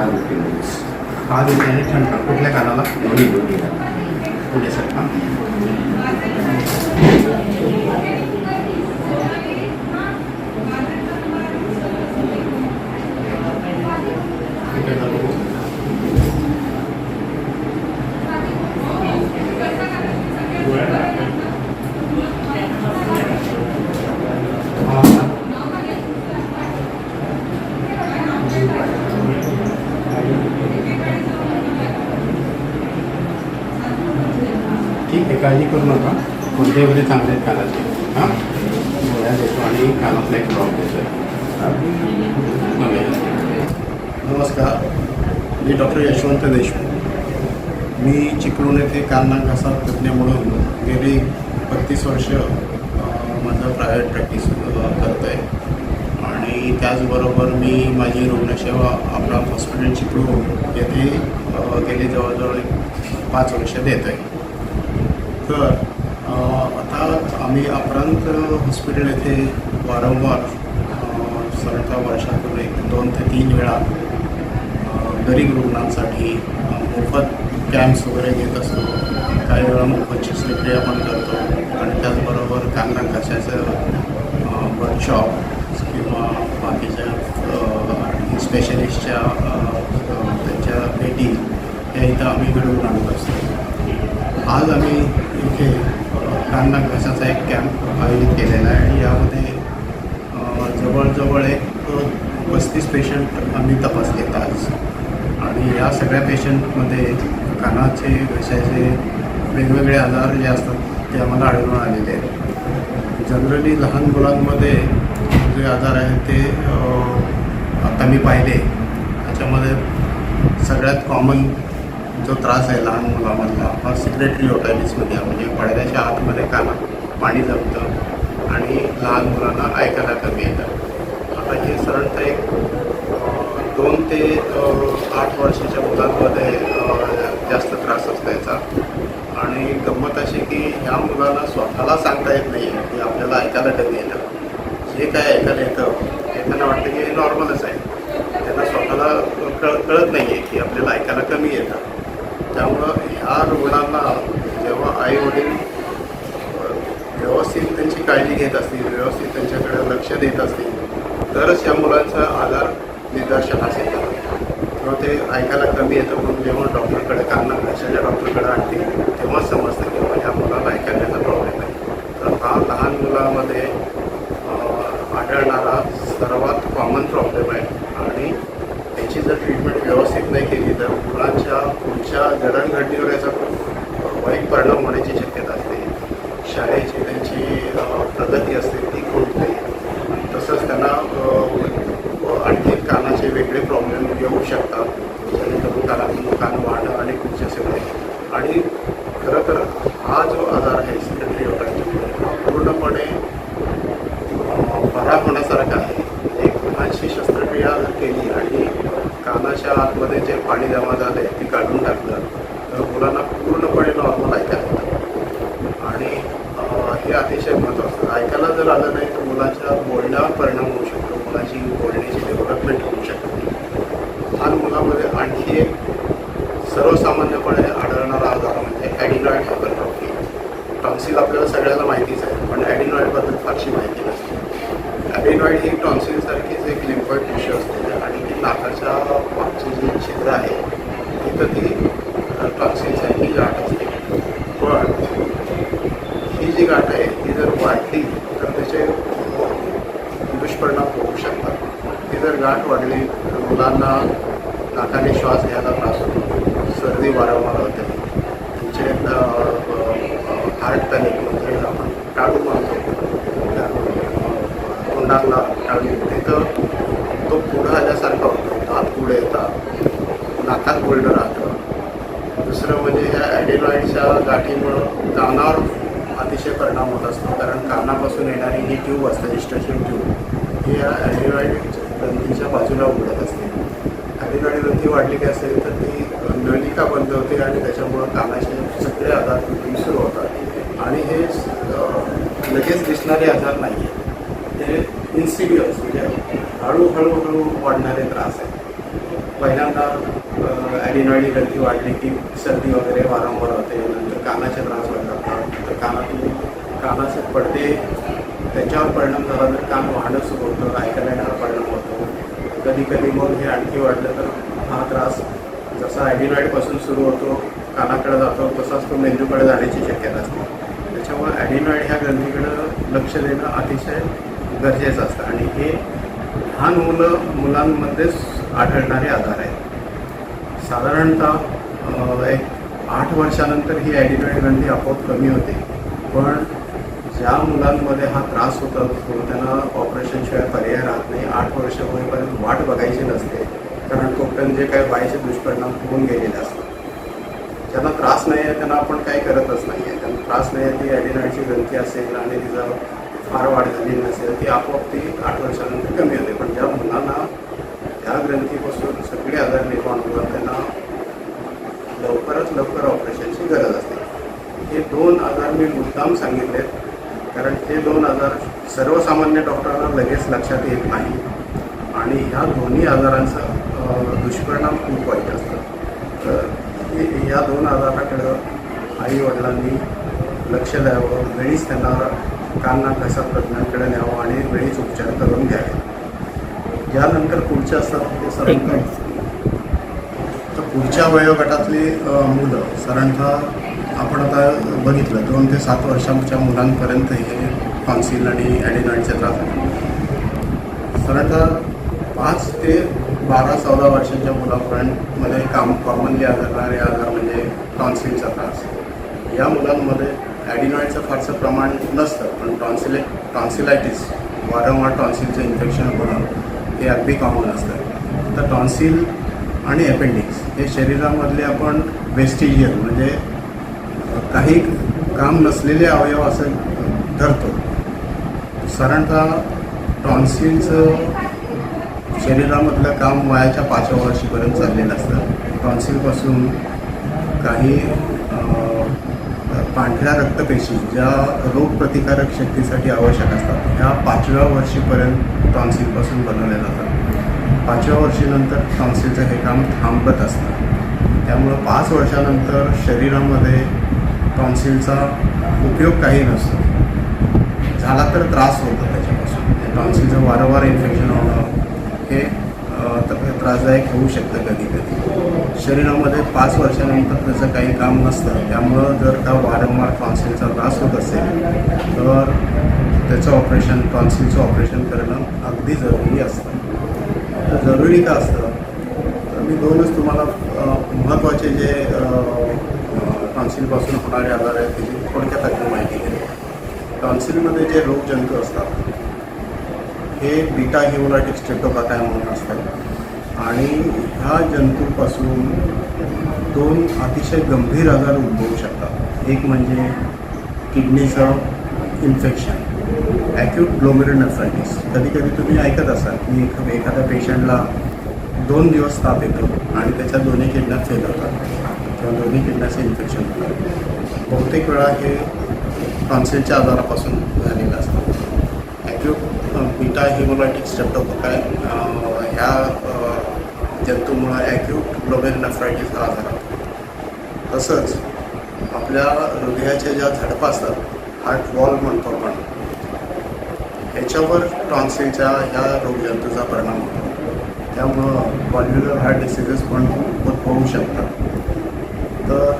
मध्येच हा दुखी आणि ठणका कुठल्या कानाला? दोन्ही दोन्ही पुढे सर काळजी करू नका. कोणते एवढे चांगले आहेत कानाचे हां? गोळ्या देतो आणि कानातला एक ड्रॉप देतो नमस्कार. मी डॉक्टर यशवंत देशमुख. मी चिपळूण येथे कान घसा तज्ज्ञ म्हणून गेली बत्तीस वर्ष माझं प्रायव्हेट प्रॅक्टिस करत आहे आणि त्याचबरोबर मी माझी रुग्णसेवा आपला हॉस्पिटल चिपळूण येथे गेली जवळजवळ एक पाच वर्ष देत आहे तर आता आम्ही अपरांत हॉस्पिटल येथे वारंवार अ, साधारणतः वर्षातून एक दोन ते तीन वेळा गरीब रुग्णांसाठी मोफत कॅम्प्स वगैरे घेत असतो. काही वेळा मोफत शस्त्रक्रिया पण करतो. आणि त्याचबरोबर कांदा कशाचं वर्कशॉप किंवा बाकीच्या स्पेशलिस्टच्या त्यांच्या भेटी या इथं आम्ही घडवून आणत असतो. आज आम्ही इथे कांदा घशाचा एक कॅम्प आयोजित केलेला आहे. आणि यामध्ये जवळजवळ एक पस्तीस पेशंट आम्ही तपासलेत आज आणि या सगळ्या पेशंटमध्ये कानाचे घशाचे वेगवेगळे आजार जे असतात ते आम्हाला आढळून आलेले आहेत. जनरली लहान मुलांमध्ये जे आजार आहेत ते आता मी पाहिले. त्याच्यामध्ये सगळ्यात कॉमन जो त्रास आहे लहान मुलामधला. हा सिक्रेटरी ओटायटिसमध्ये म्हणजे पडद्याच्या आतमध्ये कानात पाणी जमतं आणि लहान मुलांना ऐकायला कमी येतं. आता हे साधारणतः एक दोन ते आठ वर्षाच्या मुलांमध्ये जास्त त्रास असतो याचा. आणि गंमत अशी की ह्या मुलाला स्वतःला सांगता येत नाही आहे की आपल्याला ऐकायला कमी येतं. जे काय ऐकायला येतं हे त्यांना वाटतं की हे नॉर्मलच आहे. त्यांना स्वतःला कळ कळत नाही आहे की आपल्याला ऐकायला कमी येतं. त्यामुळं ह्या रुग्णांना जेव्हा आई वडील व्यवस्थित त्यांची काळजी घेत असतील व्यवस्थित त्यांच्याकडे लक्ष देत असतील तरच या मुलांचा आजार निदर्शनास येतात किंवा ते ऐकायला कमी येतं म्हणून जेव्हा डॉक्टरकडे कांना घशाच्या डॉक्टरकडे आणतील तेव्हा समजतं की बाबा ह्या मुलाला ऐकायचा प्रॉब्लेम आहे. तर हा लहान मुलामध्ये आढळणारा सर्वात कॉमन प्रॉब्लेम आहे आणि त्याची जर ट्रीटमेंट व्यवस्थित नाही केली तर मुलांच्या पुढच्या जडणघडणीवर याचा वाईट परिणाम होण्याची शक्यता असते शाळेची त्यांची अ, प्रगती असते ती खुंटते तसंच त्यांना अ, आणखी कानाचे वेगळे प्रॉब्लेम येऊ शकतात जेणेकरून कानातून कान वाढणं आणि पुढचे सगळे आणि खरं तर हा जो आजार आहे सिलेंडरी ओटायचा हा पूर्णपणे अ, बरा होण्यासारखा आहे एक लहानशी शस्त्रक्रिया जर केली आणि कानाच्या आतमध्ये जे पाणी जमा झालं आहे ते काढून टाकलं तर मुलांना पूर्णपणे नॉर्मल ऐकायला येतं आणि अ, हे अतिशय महत्त्वाचं ऐकायला जर आलं नाही तर मुलाच्या बोलण्यावर परिणाम होऊ शकतो मुलाची बोलण्याची डेव्हलपमेंट होऊ शकते. लहान मुलामध्ये आणखी एक सर्वसामान्यपणे आढळणारा आजार म्हणजे ॲडिनॉइड हायपरट्रॉफी टॉन्सिल आपल्याला सगळ्याला माहितीच आहे पण ॲडिनॉइडबद्दल फारशी माहिती नसते. ॲडिनॉइड ही टॉन्सिलसारखीच एक लिम्फॉइड टिश्यू असते आणि ती नाकाच्या मागची जी छिद्र आहे तिथं ती टॉन्सिलसारखी गाठ असते. पण ही जी गाठ आहे ती जर वाय दुष्परिणाम होऊ शकतात. ती जर गाठ वाढली तर मुलांना नाकाने श्वास घ्यायला त्रास होतो. सर्दी वारंवार होते. त्यांचे हार्ट पॅनिक म्हणजे आपण टाळू म्हणतो तोंडांना टाळू तिथं तो पुढं आल्यासारखा होतो. दात पुढे येतात नाकात बोलणं राहतं. दुसरं म्हणजे ह्या ॲडिलॉईडच्या गाठीमुळं कानावर अतिशय परिणाम होत असतो. कारण कानापासून येणारी ही ट्यूब असते डिस्ट्रक्शन ट्यूब. ही या ॲडिनॉइड ग्रंथीच्या बाजूला उघडत असते. ॲडिनॉइड ग्रंथी वाढली की असेल तर ती नलिका बंद होते आणि त्याच्यामुळं कानाचे सगळे आजार सुरू होतात. आणि हे लगेच दिसणारे आजार नाही आहेत ते इन्सिडियस म्हणजे हळूहळू हळू वाढणारे त्रास आहेत. पहिल्यांदा ॲडिनॉइडी ग्रंथी वाढली की सर्दी वगैरे वारंवार होते नंतर कानाचे त्रास व्हायला लागतात तर कानातून कानाचे पडदे त्याच्यावर परिणाम झाला तर कान वाहणं सुरू होतं ऐकायला येण्यावर परिणाम होतो. कधी कधी मग हे आणखी वाढलं तर हा त्रास जसा ॲडिनॉईडपासून सुरू होतो कानाकडे जातो तसाच तो मेंदूकडे जाण्याची शक्यता असते. त्याच्यामुळे ॲडिनॉईड ह्या ग्रंथीकडं लक्ष देणं अतिशय गरजेचं असतं आणि हे लहान मुलं मुलांमध्येच आढळणारे आजार आहेत. साधारणतः एक आठ वर्षानंतर ही ॲडिनॉईड ग्रंथी आपोआप कमी होते. पण ज्या मुलांमध्ये हा त्रास होत असतो त्यांना ऑपरेशनशिवाय पर्याय राहत नाही. आठ वर्ष होईपर्यंत वाट बघायची नसते. कारण तोपर्यंत जे काही व्हायचे दुष्परिणाम होऊन गेलेले असतात. ज्यांना त्रास नाही आहे त्यांना आपण काही करतच नाही आहे. त्यांना त्रास नाही आहे ती ॲडिनाईडची ग्रंथी असेल आणि तिचा फार वाढ झाली नसेल ती आपोआप ती आठ वर्षानंतर कमी होते. पण ज्या मुलांना त्या ग्रंथीपासून सगळे आजार निर्माण होतात त्यांना लवकरात लवकर ऑपरेशनची गरज असते. हे दोन आजार मी मुद्दाम सांगितलेत. कारण हे दोन आजार सर्वसामान्य डॉक्टरांना लगेच लक्षात येत नाही. आणि ह्या दोन्ही आजारांचा दुष्परिणाम खूप वाईट असतात. तर या दोन आजाराकडं आई वडिलांनी लक्ष द्यावं वेळीच त्यांना कान कसा तज्ज्ञांकडे न्यावं आणि वेळीच उपचार करून घ्यावे. यानंतर पुढचे असतात ते साधारणतः तर पुढच्या वयोगटातली मुलं साधारणतः आपण आता बघितलं दोन ते सात वर्षांच्या मुलांपर्यंत हे टॉन्सिल आणि ॲडिनॉईडचे त्रास आहेत साधारणतः पाच ते बारा चौदा वर्षांच्या मुलापर्यंत मध्ये काम कॉमनली आजारणारे आजार म्हणजे टॉन्सिलचा त्रास. या मुलांमध्ये ॲडिनॉईडचं फारसं प्रमाण नसतं पण टॉन्सिले टॉन्सिलायटिस वारंवार टॉन्सिलचं इन्फेक्शन होणं हे अगदी कॉमन असतं. तर टॉन्सिल आणि अपेंडिक्स हे शरीरामधले आपण वेस्टिजियल म्हणजे काही काम नसलेले अवयव असं धरतो. साधारणतः टॉन्सिलचं शरीरामधलं काम वयाच्या पाचव्या वर्षीपर्यंत चाललेलं असतं. टॉन्सिलपासून काही पांढऱ्या रक्तपेशी ज्या रोगप्रतिकारक शक्तीसाठी आवश्यक असतात ह्या पाचव्या वर्षीपर्यंत टॉन्सिलपासून बनवल्या जातात. पाचव्या वर्षीनंतर टॉन्सिलचं हे काम थांबत असतं. त्यामुळं पाच वर्षानंतर शरीरामध्ये टॉन्सिलचा उपयोग काही नसतो. झाला तर त्रास होतो त्याच्यापासून. टॉन्सिलचं वारंवार इन्फेक्शन होणं हे त्रासदायक होऊ शकतं कधी कधी शरीरामध्ये पाच वर्षानंतर त्याचं काही काम नसतं. त्यामुळं जर का वारंवार टॉन्सिलचा त्रास होत असेल तर त्याचं ऑपरेशन टॉन्सिलचं ऑपरेशन करणं अगदी जरुरी असतं. तर जरुरी का असतं? तर मी दोनच तुम्हाला महत्त्वाचे जे टॉन्सिलपासून होणारे आजार आहेत त्याची थोडक्यात आपली माहिती दिली टॉन्सिलमध्ये जे रोगजंतू असतात हे बीटा हिमोलॅटिक स्टेटोकाटाय म्हणून असतात. आणि ह्या जंतूपासून दोन अतिशय गंभीर आजार उद्भवू शकतात. एक म्हणजे किडनीचं इन्फेक्शन ॲक्यूट ग्लोमेरुलनेफ्रायटिस कधी कधी तुम्ही ऐकत असाल की एखाद्या पेशंटला दोन दिवस ताप येतो आणि त्याच्या दोन्ही किडन्या फेल होतात. किंवा दोन्ही किडन्याचं इन्फेक्शन होतं. बहुतेक वेळा हे टॉन्सिलच्या आजारापासून झालेलं असतं. ॲक्यूट बीटा हिमोलायटिक स्ट्रेप्टोकोकाय ह्या जंतूमुळं ॲक्यूट ग्लोबेल नेफ्रायटिस हा आजार होतो. तसंच आपल्या हृदयाच्या ज्या झडपा असतात हार्ट वॉल म्हणतो आपण ह्याच्यावर टॉन्सिलच्या ह्या रोगजंतूचा परिणाम होतो. त्यामुळं व्हॉल्युलर हार्ट डिसिजेस पण उद्भवू शकतात. तर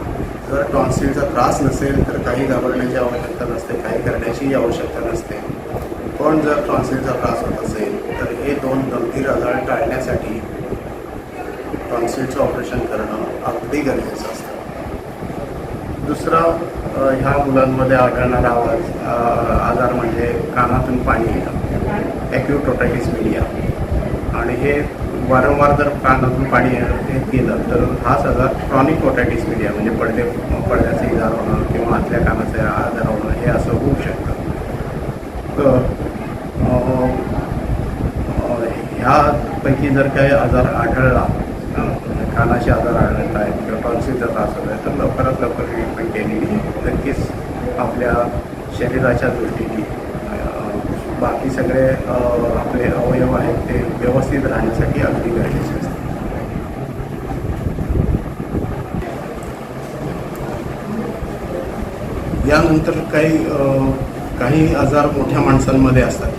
जर टॉन्सिलचा त्रास नसेल तर काही घाबरण्याची आवश्यकता नसते काही करण्याचीही आवश्यकता नसते. पण जर टॉन्सिलचा त्रास होत असेल तर हे दोन गंभीर आजार टाळण्यासाठी टॉन्सिलचं ऑपरेशन करणं अगदी गरजेचं असतं. दुसरा ह्या मुलांमध्ये आढळणारा आवाज आजार म्हणजे कानातून पाणी येणं ॲक्यूट मिडिया मीडिया आणि हे वारंवार जर कानातून पाणी हे गेलं तर हाच आजार क्रॉनिक ओटायटिस मीडिया म्हणजे पडदे पडद्याचे आजार होणं किंवा आतल्या कानाचे आजार होणं हे असं होऊ शकतं. तर ह्यापैकी जर काही आजार आढळला कानाचे आजार आढळत आहेत किंवा टॉन्सिलचा त्रास होत आहे तर लवकरात लवकर ट्रीटमेंट केलेली नक्कीच आपल्या शरीराच्या दृष्टीने बाकी सगळे आपले अवयव आहेत ते व्यवस्थित राहण्यासाठी अगदी गरजेचे असते. यानंतर काही काही आजार मोठ्या माणसांमध्ये असतात.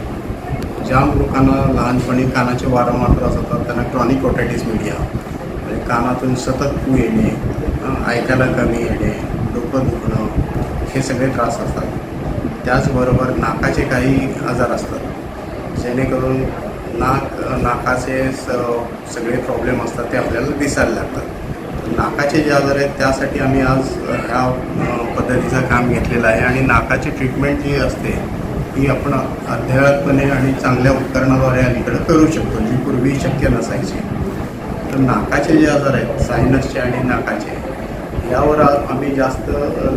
ज्या लोकांना लहानपणी कानाचे वारंवार त्रास होतात त्यांना क्रॉनिक ओटायटीस मीडिया म्हणजे कानातून सतत पू येणे ऐकायला कमी येणे डोकं दुखणं हे सगळे त्रास असतात. त्याचबरोबर नाकाचे काही आजार असतात. जेणेकरून नाक नाकाचे स सगळे प्रॉब्लेम असतात ते आपल्याला दिसायला लागतात. नाकाचे जे आजार आहेत त्यासाठी आम्ही आज ह्या पद्धतीचं काम घेतलेलं आहे आणि नाकाची ट्रीटमेंट जी असते ती आपण अध्यात्मपणे आणि चांगल्या उपकरणाद्वारे अलीकडे करू शकतो जी पूर्वी शक्य नसायची. तर नाकाचे जे आजार आहेत सायनसचे आणि नाकाचे यावर आम्ही जास्त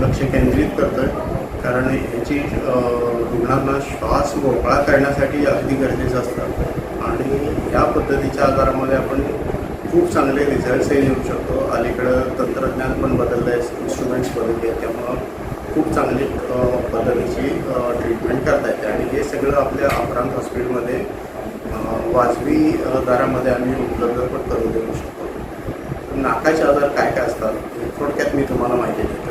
लक्ष केंद्रित करतो आहे कारण याची रुग्णांना श्वास मोकळा करण्यासाठी अगदी गरजेचं असतं. आणि या पद्धतीच्या आजारामध्ये आपण खूप चांगले रिझल्ट्सही येऊ शकतो. अलीकडं तंत्रज्ञान पण बदललं आहे इन्स्ट्रुमेंट्स बदलले आहेत. त्यामुळं खूप चांगली पद्धतीची ट्रीटमेंट करता येते आणि हे सगळं आपल्या अपरांत हॉस्पिटलमध्ये वाजवी दरामध्ये आम्ही उपलब्ध पण करून देऊ शकतो. नाकाचे आजार काय काय असतात हे थोडक्यात मी तुम्हाला माहिती देतो.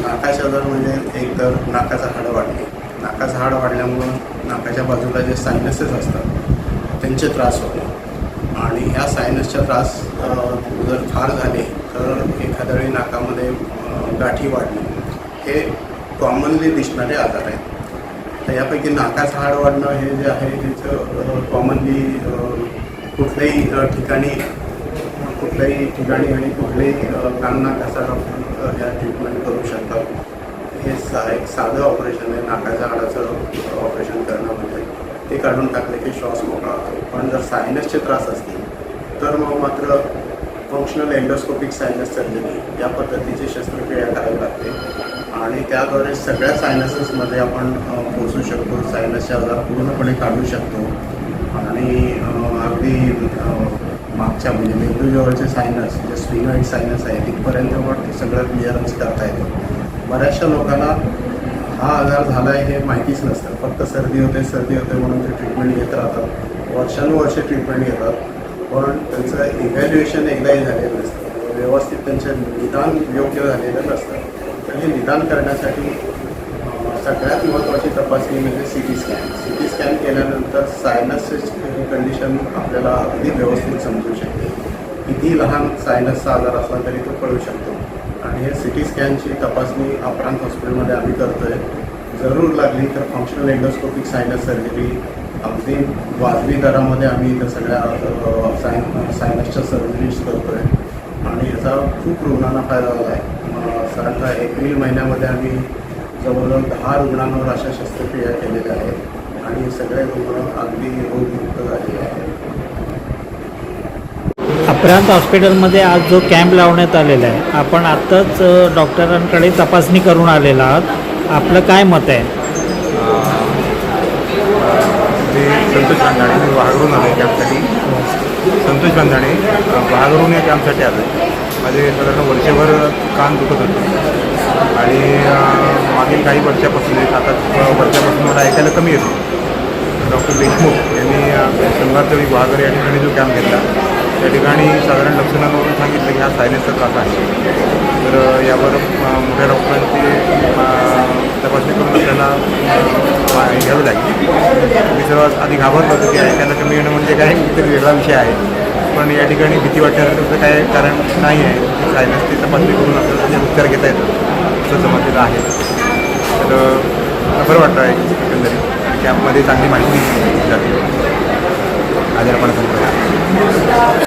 नाकाचे आजार म्हणजे एक तर नाकाचं हाड वाढणे नाकाचं हाड वाढल्यामुळं नाकाच्या बाजूला जे सायनसेस असतात त्यांचे त्रास होणे आणि ह्या सायनसचा त्रास जर फार झाले तर एखाद्या वेळी नाकामध्ये गाठी वाढणे हे कॉमनली दिसणारे आजार आहेत. तर यापैकी नाकाचं हाड वाढणं हे जे आहे त्याचं कॉमनली कुठल्याही ठिकाणी कुठल्याही ठिकाणी आणि कुठल्याही कान नाकाचा डॉक्टर ह्या ट्रीटमेंट करू शकतात. हे सा एक साधं ऑपरेशन आहे नाकाच्या हाडाचं ऑपरेशन करणं म्हणजे. ते काढून टाकले की श्वास मोकळा होतो. पण जर सायनसचे त्रास असतील तर मग मात्र फंक्शनल एंडोस्कोपिक सायनस सर्जरी या पद्धतीची शस्त्रक्रिया करावी लागते. आणि त्याद्वारे सगळ्या सायनसेसमध्ये आपण पोचू शकतो. सायनसचे आजार पूर्णपणे काढू शकतो. आणि अगदी मागच्या म्हणजे मेंदूजवळचे सायनस जे स्पिनॉइड सायनस आहे तिथपर्यंत पण ते सगळं क्लिअरन्स करता येतं. बऱ्याचशा लोकांना हा आजार झाला आहे हे माहितीच नसतं. फक्त सर्दी होते सर्दी होते म्हणून ते ट्रीटमेंट घेत राहतात. वर्षानुवर्षे ट्रीटमेंट घेतात. पण त्यांचं इव्हॅल्युएशन एकदाही झालेलं नसतं. व्यवस्थित त्यांचं निदान योग्य झालेलं नसतं. तर हे निदान करण्यासाठी सगळ्यात महत्त्वाची तपासणी म्हणजे C T scan C T scan केल्यानंतर सायनसची कंडिशन आपल्याला अगदी व्यवस्थित समजू शकते. किती लहान सायनसचा आजार असला तरी तो कळू शकतो. आणि हे सी टी स्कॅनची तपासणी अपरांत हॉस्पिटलमध्ये आम्ही करतो आहे जरूर लागली तर फंक्शनल एंडोस्कोपिक सायनस सर्जरी अगदी वाजवी दरामध्ये आम्ही इथं सगळ्या सायन सायनसच्या सर्जरीज करतो आहे आणि याचा खूप रुग्णांना फायदा झाला आहे. साधारणतः एप्रिल महिन्यामध्ये आम्ही जवळजवळ दहा रुग्णांवर अशा शस्त्रक्रिया केलेल्या आहेत. आणि सगळे रुग्ण अगदी रोगमुक्त झालेले आहेत. अप्रांत हॉस्पिटलमध्ये आज जो कॅम्प लावण्यात आलेला आहे आपण आत्ताच डॉक्टरांकडे तपासणी करून आलेला आहात. आपलं काय मत आहे? मी संतोष बांधाणे मी वाघरून आलो आहे कॅम्पसाठी. संतोष बांधाणे वाघरून या कॅम्पसाठी आलो आहे माझे साधारण वर्षभर कान दुखत होतं. आणि मागील काही वर्षापासून एक आता वर्षापासून मला ऐकायला कमी येतो. डॉक्टर देशमुख यांनी शंभरचळी वाघर या ठिकाणी जो कॅम्प घेतला त्या ठिकाणी साधारण लक्षणांवरून सांगितलं की हा सायलेन्सचा त्रास आहे. तर यावर मोठ्या डॉक्टरांची तपासणी करून आपल्याला घ्यावी लागेल. मी सर्वात आधी घाबरलो होतो की ऐकायला कमी येणं म्हणजे काय तरी वेगळा विषय आहे. पण या ठिकाणी भीती वाटण्याचं काय कारण नाही आहे. सायलेन्सची तपासणी करून आपल्याला त्याचे उपचार घेता येतात. असं समजलेलं आहे. तर बरं वाटतं आहे एकंदरीत. कॅम्पमध्ये चांगली माहिती जाते आजारपणा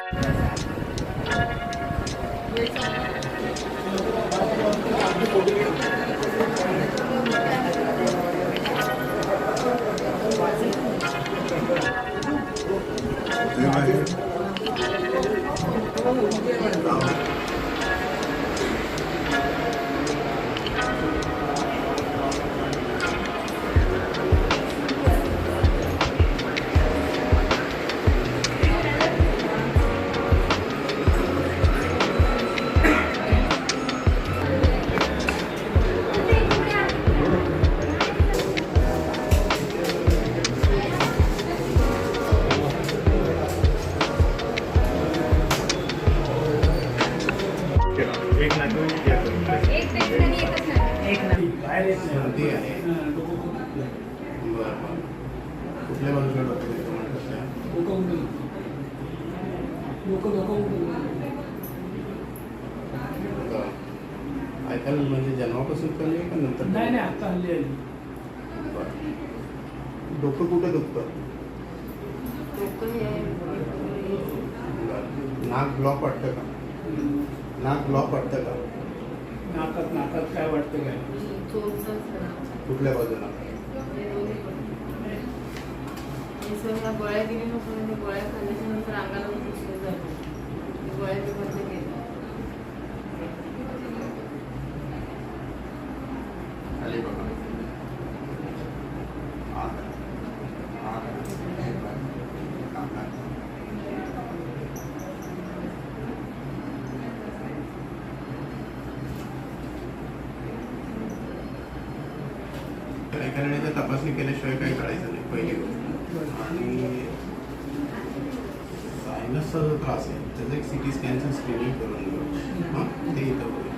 ऐकायला म्हणजे जन्मापासून कमी आहे का नंतर नाही नाही आता हल्ली आली. डोकं कुठं दुखतं. नाक ब्लॉक वाटतं का? नाक ब्लॉक वाटतं का? नाकात नाकात काय वाटतं काय? कुठल्या बाजूला? गोळ्या दिली नको म्हणजे गोळ्या खाल्ल्याच्या नंतर अंगाला दुसरं झालं. ते गोळ्या ते बंद केल्या. तर एका तपासणी केल्याशिवाय काही कळायचं नाही पहिली गोष्ट. आणि सायनसचा जो त्रास आहे. त्याचं एक सिटी स्कॅनचं स्क्रीनिंग करून घेऊ हां? ते इथं बघू.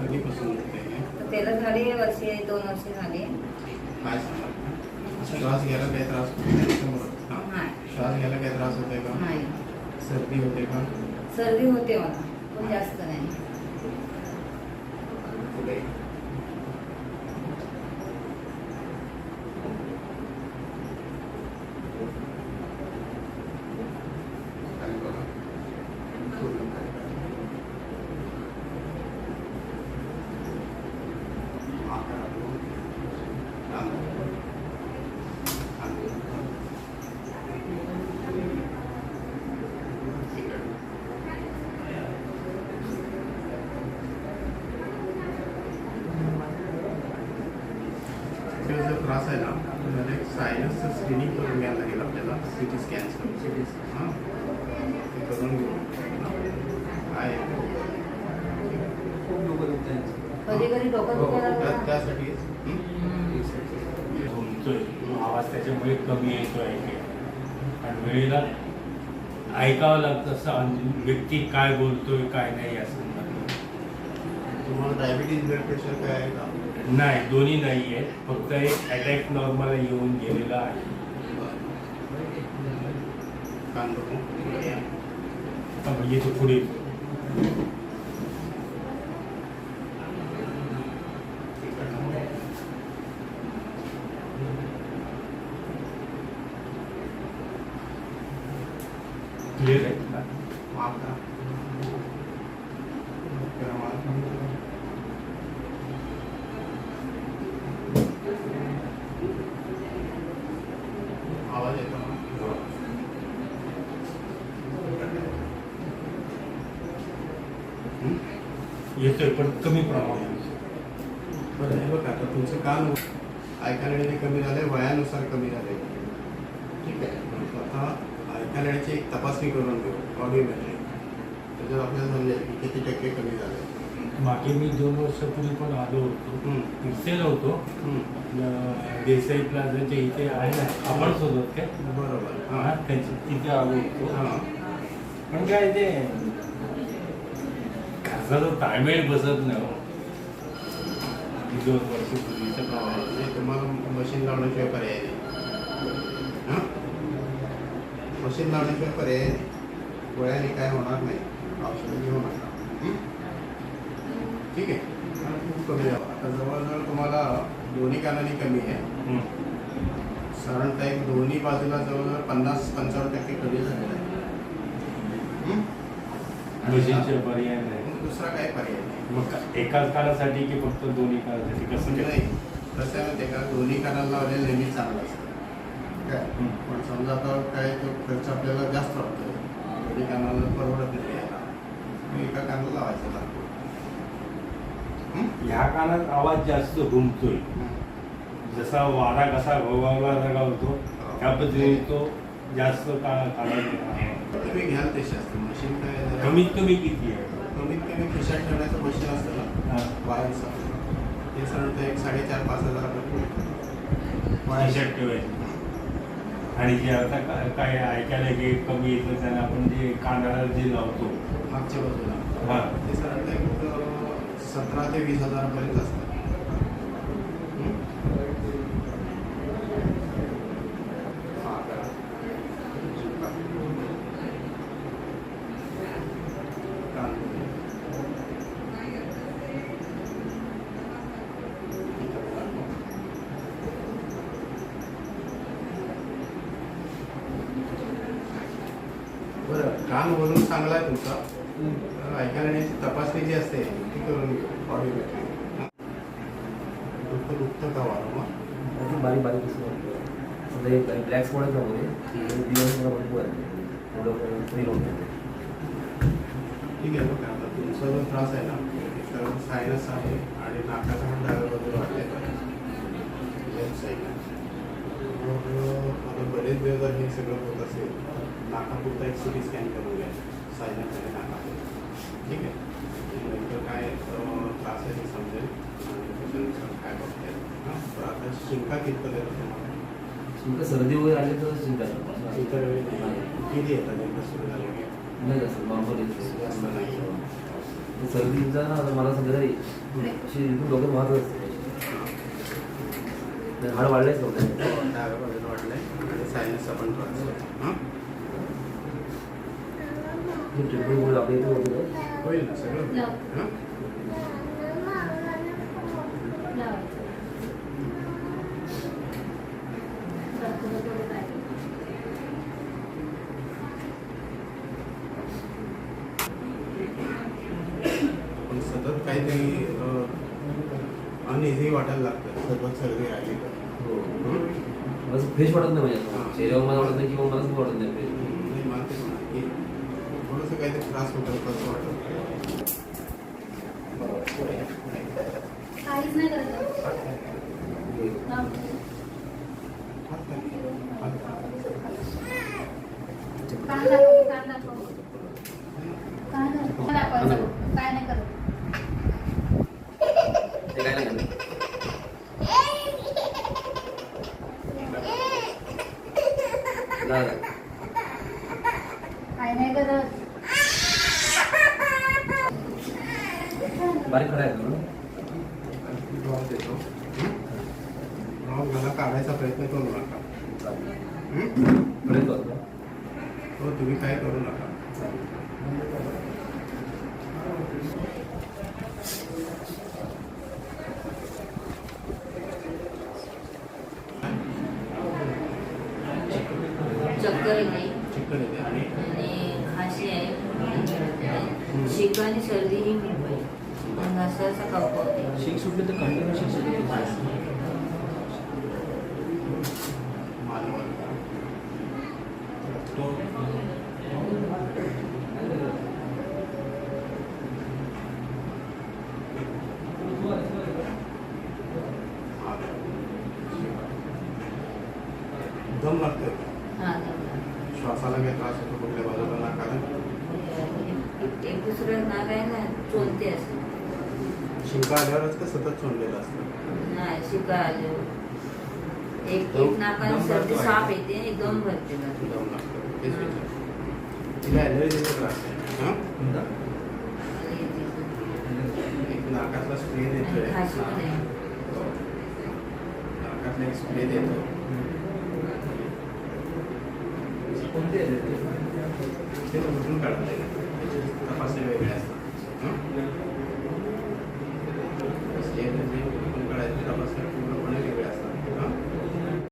कधीपासून त्याला झाले वर्षे दोन वर्षे झाले. काय सांगा श्वास घ्यायला काही त्रास होतो हां नाही श्वास घ्यायला काही त्रास होते का नाही सर्दी होते का सर्दी होते मला पण जास्त नाही पुढे खाली बघा. पूर्ण खाली बघा. आकार आपलं. तांदूळ. तांदूळ. इकडे. तो जो त्रास आहे ना त्याला एक सायन्सचं स्क्रीनिंग करून घ्यायला लागेल आपल्याला सिटी स्कॅन सिटी हां ते करून घेऊ काय आहे? कधी कधी डोकं दुखायला त्या- लागलं. ना. त्यासाठी हं? घुमतोय आवाज त्याच्यामुळे कमी ऐकायला आणि वेळेला ऐकावं लागतं असं अन- व्यक्ती काय बोलतोय काय नाही या संदर्भात. तुम्हाला डायबिटीज ब्लड प्रेशर काय आहे का? नाही दोन्ही नाही आहेत फक्त एक अटॅक नॉर्मल येऊन गेलेला आहे. कान म्हणजे तो पुढे तिकडनं. क्लिअर आहे का? माफ करा. करा माफ. आवाज येतो ना? हं? येतोय पण कमी प्रमाणात. बरं हे बघा आता तुमचं कान ऐकायला कमी झाले वयानुसार कमी झाले ठीक आहे आता ऐकायलाची एक तपासणी करून घेऊ ऑडिओमेट्री त्याच्यात आपल्याला समजेल की किती टक्के कमी झाले मागे मी दोन वर्षापूर्वी पण आलो होतो. हं. इथे नव्हतो हं. आपलं देसाई प्लाझाच्या इथे आहे ना आपण सोबत काय बरोबर. हा. हां त्याच्या तिथे आलो होतो. हां. पण काय ते घरचा ताळमेळ बसत नाही हो. दोन वर्षपूर्वीचं प्रमाण म्हणजे तुम्हाला मशीन लावण्याशिवाय पर्याय नाही. हां? मशीन लावण्याशिवाय पर्याय गोळ्याने काय होणार नाही. औषधं घेऊ नका? ठीक आहे. खूप कमी आता जवळजवळ तुम्हाला दोन्ही कानाने कमी आहे. हं. साधारणतः एक दोन्ही बाजूला जवळजवळ पन्नास पंचावन्न टक्के कमी झालेलं आहे. पर्याय नाही. दुसरा काय पर्याय नाही? मग एकाच काळासाठी की फक्त दोन्ही काळासाठी कसं नाही कसं आहे का? दोन्ही कानाला लावलेलं नेहमी चांगलं असतं. काय. पण समजा आता काय तो खर्च आपल्याला जास्त वाटतो दोन्ही कानाला परवडत नाही मग एका कानाला लावायचं लागतो? ह्या काळात आवाज जास्त घुमतोय. जसा वारा कसा गोगावला रगावतो त्या पद्धतीने तो जास्त काळात तुम्ही घ्याल ते शास्त्र मशीन काय कमीत कमी किती कमी खिशात ठेवण्याचं मशीन असतं ना. वायरचं ते साधारणतः एक साडेचार पाच हजारापर्यंत शर्ट ठेवायचं. आणि जे आता काय काय ऐकायला जे कमी येतं त्यांना आपण जे कानाला जे लावतो. मागच्या बाजूला. हा. ते साधारणतः एक सतरा ते वीस हजारापर्यंत असतात हं? हा, करा. कान. कान वरून चांगला आहे तुमचा. येण्याची तपासणी जी असते ती करून डोकं दुखतं का वारंवार बारीक बारीक दिसतो ब्लॅक स्पॉट भरपूर आहे होतं ठीक आहे बघा आता तुमचा जो त्रास आहे ना. तर सायनस आहे आणि नाकाचा पण डाव्या बाजूला साईडला मग आता बरेच जर हे सगळं होत असेल. नाकापुरता एक सिटी स्कॅन करून घ्या. सायनस आणि नाकापुरता. ठीक आहे. नंतर काय त्रास आहे ते समजेल. आणि त्याच्यानुसार काय बघता येईल हां तर आता शिंका कितपत येतो तुम्हाला? तुमचं सर्दी वगैरे आली तर चिंता नाही. इतर वेळी नाही. किती येतात? एकदा सुरू झालं की? नाही जास्त नॉर्मल नाही. सर्दीचा ना आता मला तरी अशी डोक्यात वाहत असते. हाड वाढलेच नव्हते डाव्या बाजूला वाटलंय आणि सायन्सचा पण त्रास आहे. हां ट्रीटमेंट आपल्या इथे होतं? होईल ना सगळं होईल. हां पण सतत काहीतरी अनइझी तर हो? मला फ्रेश वाटत नाही माझ्या चेहऱ्यावर मला वाटत नाही किंवा मला वाटत नाही फ्रेश नाही, मला म्हणा की थोडंसं काहीतरी त्रास होत होता असं वाटत. काहीच नाही करत. कान दाखव कान दाखव कान दाखव. दाखवायचं काय नाही करत ते काय नाही करत. नाही, नाही. काय नाही करत बारीक खडा आहे का ना? ड्रॉप देतो हं? ड्रॉप मला काढायचा प्रयत्न करू नका. हं? तुम्ही काय करू नका. चक्कर येते चिकन येते आणि? आणि खाशी आहे. शिक आणि सर्दी ही कफ होते शीक सुटली तर कंटिन्यू दम लागतोय हा। श्वासाला काही त्रास होतो कुठल्या बाजूला नाकाला एक दुसरं नाग आहे ना चोलते असं शिंका आल्यावरच का सतत सोडलेलं असतं नाही शिका आले एक एक दम सर्दी भरतो साप येते एक दम भरते ना. दम लागतो तिला ॲलर्जीचा त्रास आहे हाँ? आणि नाकातला स्प्रे आणि देतोय खाशी पण आहे नाकातला एक स्प्रे देतो ఫస్ట్ వేస్తాం